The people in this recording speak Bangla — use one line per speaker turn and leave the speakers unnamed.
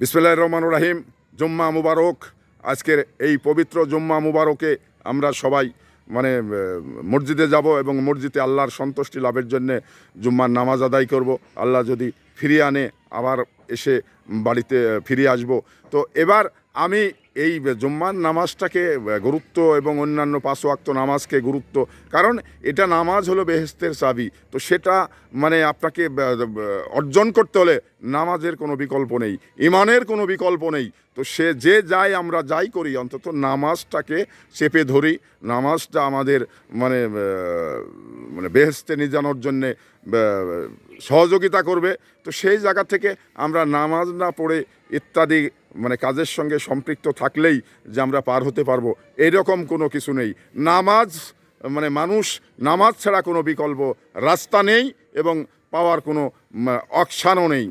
বিসমিল্লাহ রহমান রাহিম। জুম্মা মুবারক। আজকের এই পবিত্র জুম্মা মুবারকে আমরা সবাই মানে মসজিদে যাব এবং মসজিদে আল্লাহর সন্তুষ্টি লাভের জন্যে জুম্মার নামাজ আদায় করব। আল্লাহ যদি ফিরিয়ে আনে, আবার এসে বাড়িতে ফিরে আসব। তো এবার আমি এই জুম্মার নামাজটাকে গুরুত্ব এবং অন্যান্য পাঁচ ওয়াক্ত নামাজকে গুরুত্ব, কারণ এটা নামাজ হলো বেহেস্তের চাবি। তো সেটা মানে আপনাকে অর্জন করতে হলে নামাজের কোনো বিকল্প নেই, ইমানের কোনো বিকল্প নেই। তো সে যে যাই আমরা যাই করি, অন্তত নামাজটাকে চেপে ধরি, নামাজটা আমাদের মানে মানে বেহেস্তে নিয়ে যাওয়ার জন্যে সহযোগিতা করবে। তো সেই জায়গা থেকে আমরা নামাজ না পড়ে ইত্যাদি মানে কাজের সঙ্গে সম্পৃক্ত থাকলেই যে আমরা পার হতে পারব, এরকম কোনো কিছু নেই। নামাজ মানে মানুষ নামাজ ছাড়া কোনো বিকল্প রাস্তা নেই এবং পাওয়ার কোনো অকশানও নেই।